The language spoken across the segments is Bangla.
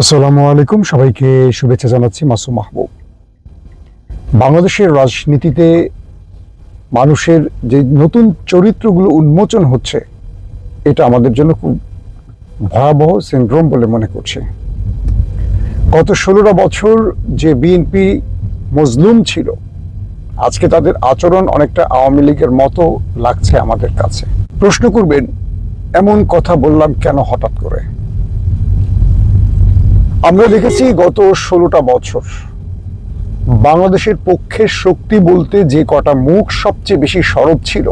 আসসালামু আলাইকুম। সবাইকে শুভেচ্ছা জানাচ্ছি মাসুম মাহবুব। বাংলাদেশের রাজনীতিতে মানুষের যে নতুন চরিত্রগুলো উন্মোচন হচ্ছে, এটা আমাদের জন্য খুব ভয়াবহ সিন্ড্রোম বলে মনে করছি। গত ষোলোটা বছর যে বিএনপি মজলুম ছিল, আজকে তাদের আচরণ অনেকটা আওয়ামী লীগের মতো লাগছে আমাদের কাছে। প্রশ্ন করবেন, এমন কথা বললাম কেন হঠাৎ করে? আমরা দেখেছি গত ষোলোটা বছর বাংলাদেশের পক্ষের শক্তি বলতে যে কটা মুখ সবচেয়ে বেশি সরব ছিল,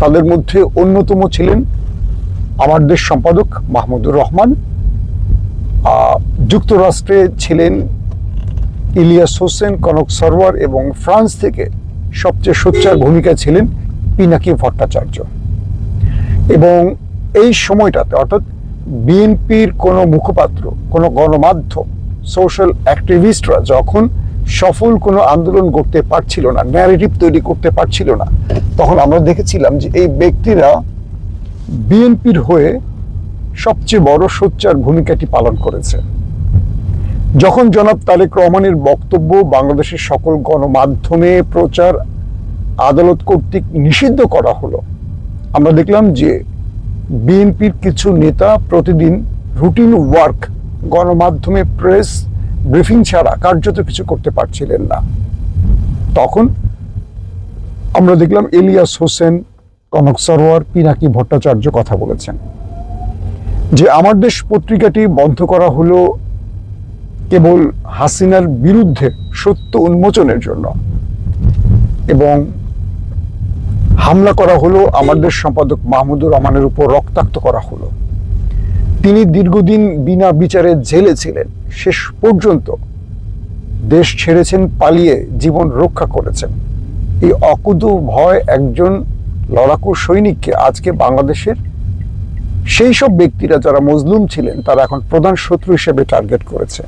তাদের মধ্যে অন্যতম ছিলেন আমার দেশ সম্পাদক মাহমুদুর রহমান যুক্তরাষ্ট্রে ছিলেন ইলিয়াস হোসেন, কনক সরওয়ার এবং ফ্রান্স থেকে সবচেয়ে সোচ্চার ভূমিকা ছিলেন পিনাকি ভট্টাচার্য। এবং এই সময়টাতে, অর্থাৎ বিএনপির কোনো মুখপাত্র, কোনো গণমাধ্যম সোশ্যাল অ্যাক্টিভিস্টরা যখন সফল কোনো আন্দোলন করতে পারছিল না ন্যারেটিভ তৈরি করতে পারছিল না, তখন আমরা দেখেছিলাম যে এই ব্যক্তিরা বিএনপির হয়ে সবচেয়ে বড় সোচ্চার ভূমিকাটি পালন করেছে। যখন জনাব তারেক রহমানের বক্তব্য, বাংলাদেশের সকল গণমাধ্যমে প্রচার, আদালত কর্তৃক নিষিদ্ধ করা হলো, আমরা দেখলাম যে বিএনপির কিছু নেতা প্রতিদিন রুটিন ওয়ার্ক, গণমাধ্যমে প্রেস ব্রিফিং ছাড়া কার্যত কিছু করতে পারছিলেন না। তখন আমরা দেখলাম এলিয়াস হোসেন, কনক সরোয়ার, পিনাকি ভট্টাচার্য কথা বলেছেন। যে আমার দেশ পত্রিকাটি বন্ধ করা হলো কেবল হাসিনার বিরুদ্ধে সত্য উন্মোচনের জন্য এবং হামলা করা হলো আমাদের সম্পাদক মাহমুদুর রহমানের উপর রক্তাক্ত করা হলো। তিনি দীর্ঘদিন বিনা বিচারে জেলে ছিলেন। শেষ পর্যন্ত দেশ ছেড়েছেন, পালিয়ে জীবন রক্ষা করেছেন। এই অকুত ভয় একজন লড়াকু সৈনিককে আজকে বাংলাদেশের সেই সব ব্যক্তিরা যারা মজলুম ছিলেন, তারা এখন প্রধান শত্রু হিসেবে টার্গেট করেছে।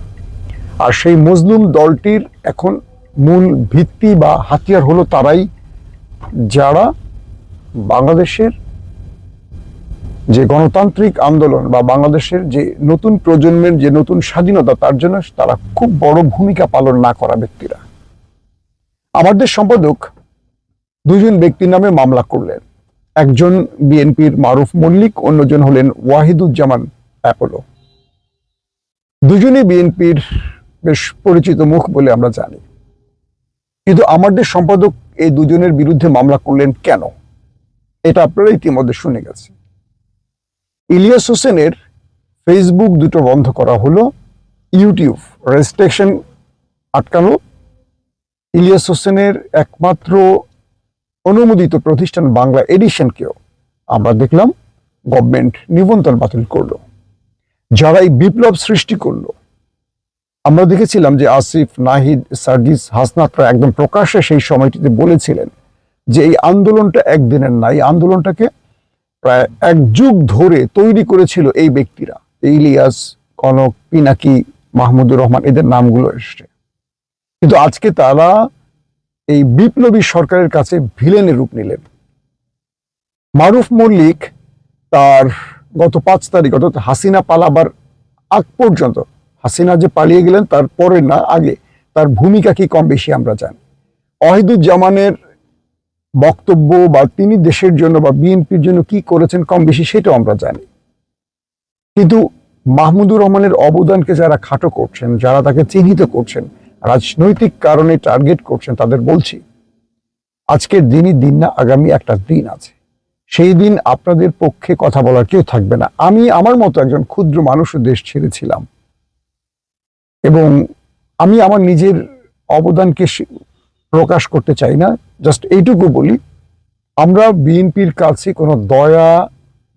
আর সেই মজলুম দলটির এখন মূল ভিত্তি বা হাতিয়ার হলো তারাই। যারা বাংলাদেশের যে গণতান্ত্রিক আন্দোলন বা বাংলাদেশের যে নতুন প্রজন্মের যে নতুন স্বাধীনতা, তার জন্য তারা খুব বড় ভূমিকা পালন না করা ব্যক্তিরা। আমাদের সম্পাদক দুজন ব্যক্তির নামে মামলা করলেন। একজন বিএনপির মারুফ মল্লিক, অন্যজন হলেন ওয়াহিদুজ্জামান অ্যাপোলো। দুজনেই বিএনপির বেশ পরিচিত মুখ বলে আমরা জানি। কিন্তু আমাদের সম্পাদক এই দুজনের বিরুদ্ধে মামলা করলেন কেন? এটা আপনারা ইতিমধ্যে শুনে গেছেন ইলিয়াস হোসেনের ফেসবুক দুটো বন্ধ করা হলো ইউটিউব রেজিস্ট্রেশন আটকানো, ইলিয়াস হোসেনের একমাত্র অনুমোদিত প্রতিষ্ঠান বাংলা এডিশনকেও আমরা দেখলাম গভর্নমেন্ট নিবন্ধন বাতিল করল। যারা এই বিপ্লব সৃষ্টি করল, আমরা দেখেছিলাম যে আসিফ, নাহিদ সার্জিস হাসনাতরা একদম প্রকাশ্যে সেই সময়টিতে বলেছিলেন যে এই আন্দোলনটা একদিনের না, এই আন্দোলনটাকে প্রায় এক যুগ ধরে তৈরি করেছিল এই ব্যক্তিরা। ইলিয়াস, কনক, পিনাকি, মাহমুদুর রহমান, এদের নামগুলো এসছে। কিন্তু আজকে তারা এই বিপ্লবী সরকারের কাছে ভিলেনের রূপ নিলেন। মারুফ মল্লিক তার গত পাঁচ তারিখ, অর্থাৎ হাসিনা পালাবার আগ পর্যন্ত, হাসিনা যে পালিয়ে গেলেন তার পরে না, আগে, তার ভূমিকা কি কম বেশি আমরা জানি। ওয়াহিদুজ্জামানের বক্তব্য বা তিনি দেশের জন্য বা বিএনপির জন্য কি করেছেন কম বেশি সেটাও আমরা জানি। কিন্তু মাহমুদুর রহমানের অবদানকে যারা খাটো করছেন, যারা তাকে চিহ্নিত করছেন, রাজনৈতিক কারণে টার্গেট করছেন, তাদের বলছি, আজকের দিনই দিন না, আগামী একটা দিন আছে। সেই দিন আপনাদের পক্ষে কথা বলার কেউ থাকবে না। আমি আমার মতো একজন ক্ষুদ্র মানুষও দেশ ছেড়েছিলাম। এবং আমি আমার নিজের অবদানকে প্রকাশ করতে চাই না জাস্ট এইটুকু বলি। আমরা বিএনপির কাছে কোনো দয়া,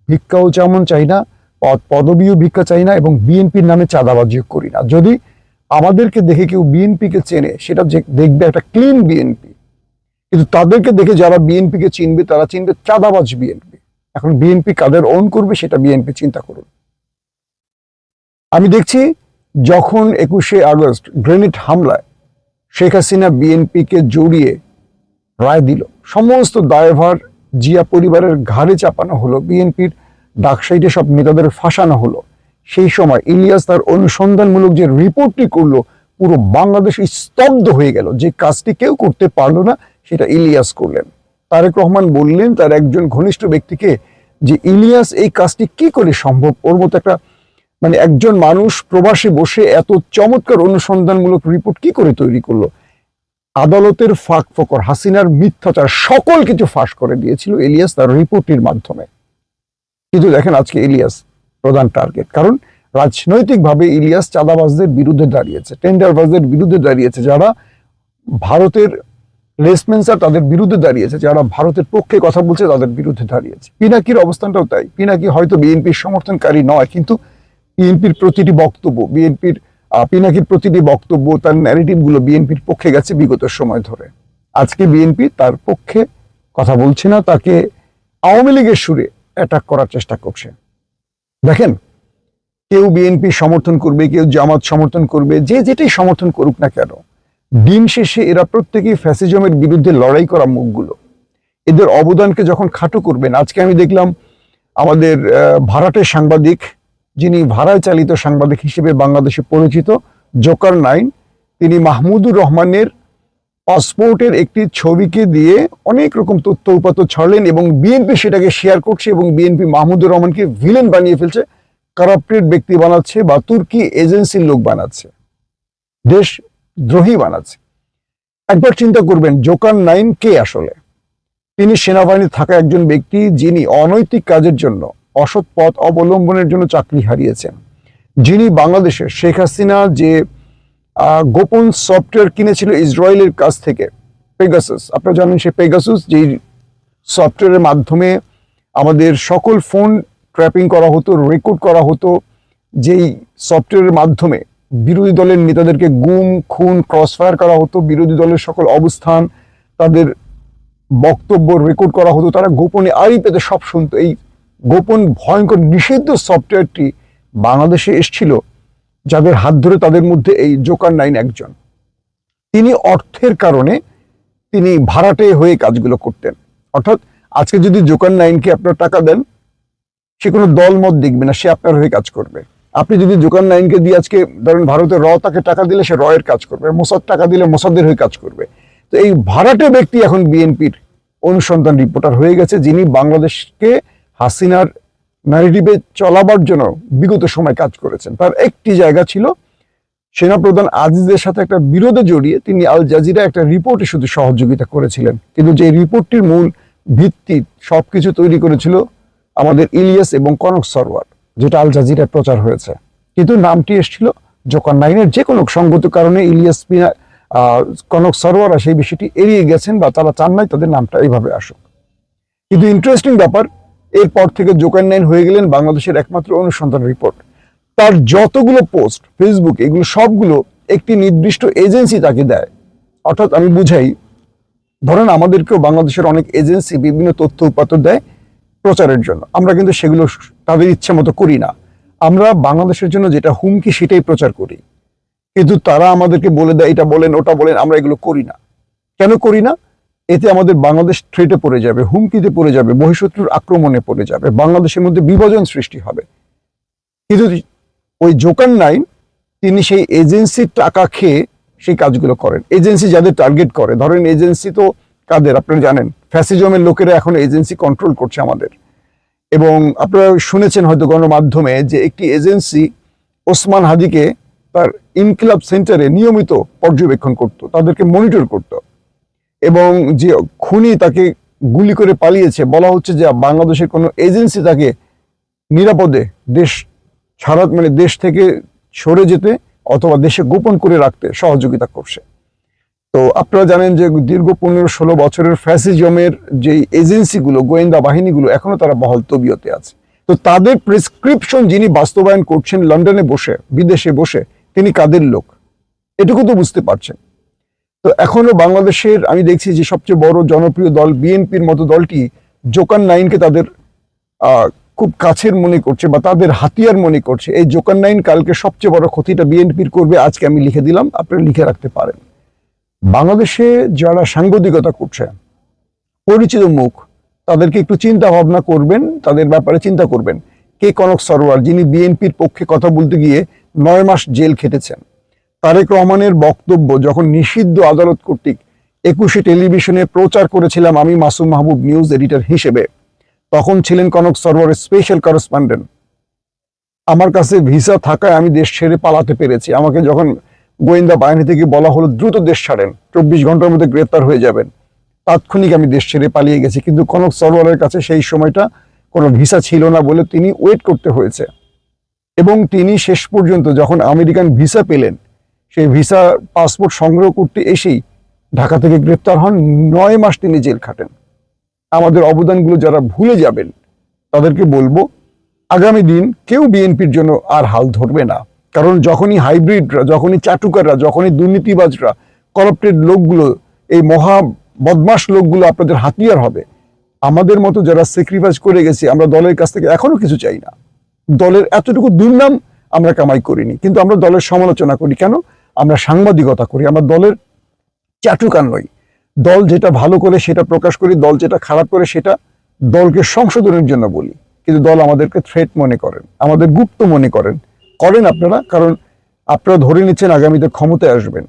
ভিক্ষাও যেমন চাই না, পদ, পদবীও ভিক্ষা চাই না এবং বিএনপির নামে চাঁদাবাজিও করি না। যদি আমাদেরকে দেখে কেউ বিএনপিকে চেনে, সেটা যে- দেখবে একটা ক্লিন বিএনপি। কিন্তু তাদেরকে দেখে যারা বিএনপিকে চিনবে, তারা চিনবে চাঁদাবাজ বিএনপি। এখন বিএনপি কাদের অন করবে, সেটা বিএনপি চিন্তা করুন। আমি দেখছি, যখন একুশে আগস্ট গ্রেনেড হামলায় শেখ হাসিনা বিএনপিকে জড়িয়ে রায় দিল। সমস্ত দায়ভার জিয়া পরিবারের ঘাড়ে চাপানো হলো, বিএনপির ডাকসাইটে সব নেতাদের ফাঁসানো হলো। সেই সময় ইলিয়াস তার অনুসন্ধানমূলক যে রিপোর্টটি করল, পুরো বাংলাদেশ স্তব্ধ হয়ে গেল যে কাজটি কেউ করতে পারল না, সেটা ইলিয়াস করলেন। তারেক রহমান বললেন, তার একজন ঘনিষ্ঠ ব্যক্তিকে যে ইলিয়াস এই কাজটি কি করে সম্ভব, ওর মতো একটা মানে একজন মানুষ প্রবাসে বসে এত চমৎকার অনুসন্ধানমূলক রিপোর্ট কি করে তৈরি করল? আদালতের ফাঁক ফকর, হাসিনার মিথ্যাচার, সকল কিছু ফাঁস করে দিয়েছিল এলিয়াস তার রিপোর্টটির মাধ্যমে। কিন্তু দেখেন আজকে এলিয়াস প্রধান টার্গেট কারণ রাজনৈতিকভাবে ইলিয়াস চাঁদাবাজদের বিরুদ্ধে দাঁড়িয়েছে টেন্ডারবাজদের বিরুদ্ধে দাঁড়িয়েছে, যারা ভারতের লেসমেন্সার তাদের বিরুদ্ধে দাঁড়িয়েছে, যারা ভারতের পক্ষে কথা বলছে তাদের বিরুদ্ধে দাঁড়িয়েছে। পিনাকির অবস্থানটাও তাই, পিনাকি হয়তো বিএনপির সমর্থনকারী নয়, কিন্তু বিএনপির প্রতিটি বক্তব্য বিএনপির পিনাকির প্রতিটি বক্তব্য তার ন্যারেটিভগুলো বিএনপির পক্ষে গেছে বিগত সময় ধরে। আজকে বিএনপি তার পক্ষে কথা বলছে না তাকে আওয়ামী লীগের সুরে অ্যাটাক করার চেষ্টা করছে। দেখেন কেউ বিএনপি সমর্থন করবে কেউ জামাত সমর্থন করবে যে যেটাই সমর্থন করুক না কেন দিন শেষে এরা প্রত্যেকেই ফ্যাসিজমের বিরুদ্ধে লড়াই করা মুখগুলো। এদের অবদানকে যখন খাটো করবেন আজকে আমি দেখলাম আমাদের আহ, ভাড়াটের সাংবাদিক যিনি ভাড়ায় চালিত সাংবাদিক হিসেবে বাংলাদেশে পরিচিত জোকার নাইন তিনি মাহমুদুর রহমানের পাসপোর্টের একটি ছবিকে দিয়ে অনেক রকম তথ্য উপাত্ত ছড়লেন এবং বিএনপি সেটাকে শেয়ার করছে এবং বিএনপি মাহমুদুর রহমানকে ভিলেন বানিয়ে ফেলছে কারাপ্টেড ব্যক্তি বানাচ্ছে বা তুর্কি এজেন্সির লোক বানাচ্ছে দেশ দ্রোহী বানাচ্ছে। একবার চিন্তা করবেন জোকার নাইন কে আসলে? তিনি সেনাবাহিনী থাকা একজন ব্যক্তি যিনি অনৈতিক কাজের জন্য অসৎ পথ অবলম্বনের জন্য চাকরি হারিয়েছেন। যিনি বাংলাদেশের শেখ হাসিনা যে গোপন সফটওয়্যার কিনেছিল ইসরায়েলের কাছ থেকে পেগাসাস আপনারা জানেন সে পেগাসাস যেই সফটওয়্যারের মাধ্যমে আমাদের সকল ফোন ট্র্যাপিং করা হতো, রেকর্ড করা হতো, যেই সফটওয়্যারের মাধ্যমে বিরোধী দলের নেতাদেরকে গুম, খুন ক্রসফায়ার করা হতো, বিরোধী দলের সকল অবস্থান, তাদের বক্তব্য রেকর্ড করা হতো, তারা গোপনে আড়ি পেতে সব শুনতো। এই গোপন ভয়ঙ্কর নিষিদ্ধ সফটওয়্যারটি বাংলাদেশে এসছিল, যাদের হাত ধরে তাদের মধ্যে এই জোকার নাইন একজন। তিনি অর্থের কারণে তিনি ভাড়াটে হয়ে কাজগুলো করতেন। অর্থাৎ আজকে যদি জোকার নাইনকে আপনার টাকা দেন, সে কোনো দল মত দেখবে না, সে আপনার হয়ে কাজ করবে। আপনি যদি জোকার নাইনকে দিয়ে আজকে ধরেন ভারতের র তাকে টাকা দিলে সে রয়ের কাজ করবে, মোসাদ টাকা দিলে মোসাদের হয়ে কাজ করবে। তো এই ভাড়াটে ব্যক্তি এখন বিএনপির অনুসন্ধান রিপোর্টার হয়ে গেছে, যিনি বাংলাদেশকে হাসিনার ন্যারেটিভে চলাবার জন্য বিগত সময় কাজ করেছেন। তার একটি জায়গা ছিল, সেনাপ্রধান আজিজের সাথে একটা বিরোধে জড়িয়ে তিনি আল জাজিরা একটা রিপোর্টে শুধু সহযোগিতা করেছিলেন। কিন্তু যে রিপোর্টটির মূল ভিত্তি সবকিছু তৈরি করেছিল আমাদের ইলিয়াস এবং কনক সরওয়ার, যেটা আল জাজিরায় প্রচার হয়েছে। কিন্তু নামটি এসেছিল জোকার নাইনের যে কোনো সঙ্গত কারণে ইলিয়াস পিনা কনক সরওয়ারা সেই বিষয়টি এড়িয়ে গেছেন বা তারা চান নাই তাদের নামটা এইভাবে আসুক। কিন্তু ইন্টারেস্টিং ব্যাপার এরপর থেকে জোকার নাইন হয়ে গেলেন বাংলাদেশের একমাত্র অনুসন্ধান রিপোর্ট। তার যতগুলো পোস্ট, ফেসবুক, এগুলো সবগুলো একটি নির্দিষ্ট এজেন্সি তাকে দেয়। অর্থাৎ আমি বুঝাই, ধরেন আমাদেরকেও বাংলাদেশের অনেক এজেন্সি বিভিন্ন তথ্য উপাত্ত দেয় প্রচারের জন্য। আমরা কিন্তু সেগুলো তাদের ইচ্ছা মতো করি না। আমরা বাংলাদেশের জন্য যেটা হুমকি সেটাই প্রচার করি। কিন্তু তারা আমাদেরকে বলে দেয়, এটা বলেন, ওটা বলেন, আমরা এগুলো করি না। কেন করি না? এতে আমাদের বাংলাদেশ থ্রেটে পড়ে যাবে, হুমকিতে পড়ে যাবে বহিঃশত্রুর আক্রমণে পড়ে যাবে, বাংলাদেশের মধ্যে বিভাজন সৃষ্টি হবে। কিন্তু ওই জোকার নাইন, তিনি সেই এজেন্সির টাকা খেয়ে সেই কাজগুলো করেন। এজেন্সি যাদের টার্গেট করে, ধরেন এজেন্সি তো কাদের, আপনারা জানেন, ফ্যাসিজমের লোকেরা এখন এজেন্সি কন্ট্রোল করছে আমাদের। এবং আপনারা শুনেছেন হয়তো গণমাধ্যমে যে একটি এজেন্সি ওসমান হাদিকে তার ইনকিলাব সেন্টারে নিয়মিত পর্যবেক্ষণ করত, তাদেরকে মনিটর করত। এবং যে খুনি তাকে গুলি করে পালিয়েছে, বলা হচ্ছে যে বাংলাদেশের কোনো এজেন্সি তাকে নিরাপদে দেশ ছাড়া মানে দেশ থেকে সরে যেতে অথবা দেশে গোপন করে রাখতে সহযোগিতা করছে। তো আপনারা জানেন যে দীর্ঘ পনেরো ষোলো বছরের ফ্যাসিজমের যে এজেন্সিগুলো, গোয়েন্দা বাহিনীগুলো এখনও তারা বহাল তবিয়তে আছে। তো তাদের প্রেসক্রিপশন যিনি বাস্তবায়ন করছেন, লন্ডনে বসে, বিদেশে বসে, তিনি কাদের লোক? এটুকু তো বুঝতে পারছেন। তো এখনও বাংলাদেশের, আমি দেখছি যে সবচেয়ে বড় জনপ্রিয় দল বিএনপির মতো দলটি জোকান নাইনকে তাদের খুব কাছের মনে করছে বা তাদের হাতিয়ার মনে করছে। এই জোকান নাইন কালকে সবচেয়ে বড় ক্ষতিটা বিএনপির করবে, আজকে আমি লিখে দিলাম, আপনারা লিখে রাখতে পারেন। বাংলাদেশে যারা সাংবাদিকতা করছে, পরিচিত মুখ, তাদেরকে একটু চিন্তা ভাবনা করবেন, তাদের ব্যাপারে চিন্তা করবেন। কে কনক সরোয়ার, যিনি বিএনপির পক্ষে কথা বলতে গিয়ে নয় মাস জেল খেটেছেন। তারেক রহমানের বক্তব্য যখন নিষিদ্ধ আদালত কর্তৃক একুশে টেলিভিশনে প্রচার করেছিলাম আমি মাসুম মাহবুব নিউজ এডিটর হিসেবে, তখন ছিলেন কনক সরোয়ারের স্পেশাল করেসপন্ডেন্ট আমার কাছে ভিসা থাকায় আমি দেশ ছেড়ে পালাতে পেরেছি। আমাকে যখন গোয়েন্দা বাহিনী থেকে বলা হলো, দ্রুত দেশ ছাড়েন, চব্বিশ ঘণ্টার মধ্যে গ্রেপ্তার হয়ে যাবেন। তাৎক্ষণিক আমি দেশ ছেড়ে পালিয়ে গেছি। কিন্তু কনক সরোয়ারের কাছে সেই সময়টা কোনো ভিসা ছিল না বলে তিনি ওয়েট করতে হয়েছে। এবং তিনি শেষ পর্যন্ত যখন আমেরিকান ভিসা পেলেন সেই ভিসা পাসপোর্ট সংগ্রহ করতে এসেই ঢাকা থেকে গ্রেপ্তার হন। নয় মাস তিনি জেল খাটেন। আমাদের অবদানগুলো যারা ভুলে যাবেন, তাদেরকে বলব, আগামী দিন কেউ বিএনপির জন্য আর হাল ধরবে না। কারণ যখনই হাইব্রিডরা, যখনই চাটুকাররা, যখনই দুর্নীতিবাজরা, করাপ্টেড লোকগুলো, এই মহা বদমাস লোকগুলো আপনাদের হাতিয়ার হবে। আমাদের মতো যারা স্যাক্রিফাইস করে গেছি, আমরা দলের কাছ থেকে এখনও কিছু চাই না। দলের এতটুকু দুর্নাম আমরা কামাই করিনি, কিন্তু আমরা দলের সমালোচনা করি। কেন? আমরা সাংবাদিকতা করি, আমরা দলের চাটুকার নই। দল যেটা ভালো করে সেটা প্রকাশ করি, দল যেটা খারাপ করে সেটা দলকে সংশোধনের জন্য বলি। কিন্তু দল আমাদেরকে থ্রেট মনে করেন, আমাদের গুপ্ত মনে করেন। করেন আপনারা, কারণ আপনারা ধরে নিচ্ছেন আগামীতে ক্ষমতায় আসবেন।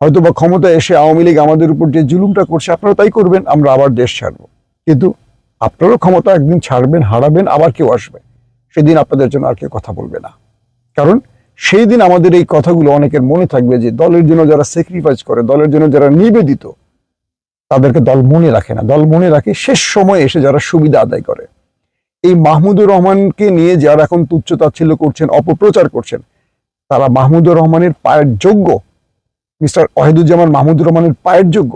হয়তো বা ক্ষমতায় এসে আওয়ামী লীগ আমাদের উপর যে জুলুমটা করছে, আপনারা তাই করবেন, আমরা আবার দেশ ছাড়বো। কিন্তু আপনারাও ক্ষমতা একদিন ছাড়বেন, হারাবেন, আবার কেউ আসবে। সেদিন আপনাদের জন্য আর কেউ কথা বলবে না। কারণ সেই দিন আমাদের এই কথাগুলো অনেকের মনে থাকবে যে দলের জন্য যারা স্যাক্রিফাইস করে, দলের জন্য যারা নিবেদিত, তাদেরকে দল মনে রাখে না। দল মনে রাখে শেষ সময় এসে যারা সুবিধা আদায় করে। এই মাহমুদুর রহমানকে নিয়ে যারা এখন তুচ্ছ তাচ্ছিল্য করছেন, অপপ্রচার করছেন, তারা মাহমুদুর রহমানের পায়ের যোগ্য। মিস্টার ওয়াহিদুজ্জামান মাহমুদুর রহমানের পায়ের যোগ্য।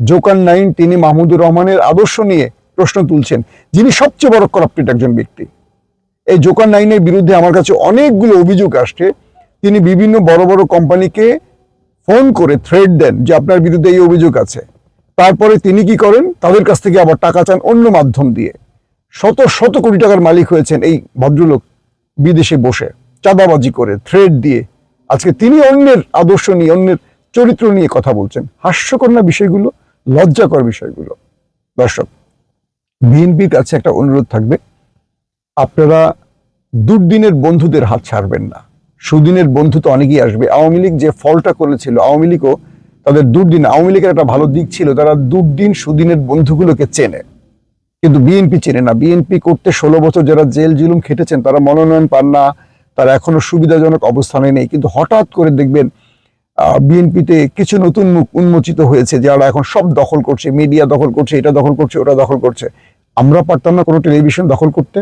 জোকান নাইন তিনি মাহমুদুর রহমানের আদর্শ নিয়ে প্রশ্ন তুলছেন, যিনি সবচেয়ে বড় করাপ্টেড একজন ব্যক্তি। এই জোকার নাইনের বিরুদ্ধে আমার কাছে অনেকগুলো অভিযোগ আসছে। তিনি বিভিন্ন বড় বড় কোম্পানিকে ফোন করে থ্রেড দেন যে আপনার বিরুদ্ধে এই অভিযোগ আছে। তারপরে তিনি কি করেন? তাদের কাছ থেকে আবার টাকা চান অন্য মাধ্যম দিয়ে। শত শত কোটি টাকার মালিক হয়েছেন এই ভদ্রলোক বিদেশে বসে চাঁদাবাজি করে থ্রেড দিয়ে। আজকে তিনি অন্যের আদর্শ নিয়ে, অন্যের চরিত্র নিয়ে কথা বলছেন। হাস্যকর না বিষয়গুলো? লজ্জাকর বিষয়গুলো। দর্শক, বিএনপির কাছে একটা অনুরোধ থাকবে। আপনারা দুর্দিনের বন্ধুদের হাত ছাড়বেন না। সুদিনের বন্ধু তো অনেকেই আসবে। আওয়ামী লীগ যে ফলটা করেছিল, আওয়ামী লীগও তাদের দুর্দিন, আওয়ামী লীগের একটা ভালো দিক ছিল, তারা দুর্দিন সুদিনের বন্ধুগুলোকে চেনে। কিন্তু বিএনপি চেনে না। বিএনপি করতে ষোলো বছর যারা জেল জুলুম খেটেছেন, তারা মনোনয়ন পান না। তারা এখনও সুবিধাজনক অবস্থানে নেই। কিন্তু হঠাৎ করে দেখবেন বিএনপিতে কিছু নতুন মুখ উন্মোচিত হয়েছে, যারা এখন সব দখল করছে। মিডিয়া দখল করছে, এটা দখল করছে, ওটা দখল করছে। আমরা পারতাম না কোনো টেলিভিশন দখল করতে।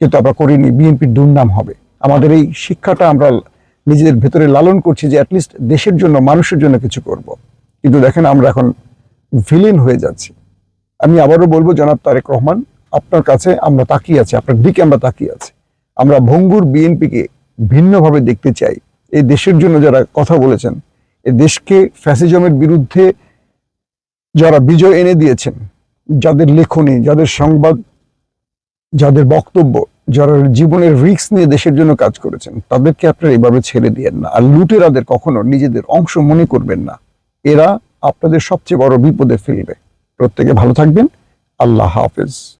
কিন্তু আমরা করিনি, বিএনপির দুর্নাম হবে। আমাদের এই শিক্ষাটা আমরা নিজেদের ভেতরে লালন করছি যে অ্যাটলিস্ট দেশের জন্য, মানুষের জন্য কিছু করব। কিন্তু দেখেন আমরা এখন ভিলেন হয়ে যাচ্ছি। আমি আবারও বলব, জনাব তারেক রহমান, আপনার কাছে আমরা তাকিয়ে আছি, আপনার দিকে আমরা তাকিয়ে আছি। আমরা ভঙ্গুর বিএনপিকে ভিন্নভাবে দেখতে চাই। এই দেশের জন্য যারা কথা বলেছেন, এই দেশকে ফ্যাসিজমের বিরুদ্ধে যারা বিজয় এনে দিয়েছেন, যাদের লেখনী, যাদের সংবাদ যাদের বক্তব্য, যারা জীবনের রিক্স নিয়ে দেশের জন্য কাজ করেছেন, তাদেরকে আপনারা এভাবে ছেড়ে দিয়েন না। আর লুটেরাদের কখনো নিজেদের অংশ মনে করবেন না। এরা আপনাদের সবচেয়ে বড় বিপদে ফেলবে। প্রত্যেকে ভালো থাকবেন। আল্লাহ হাফেজ।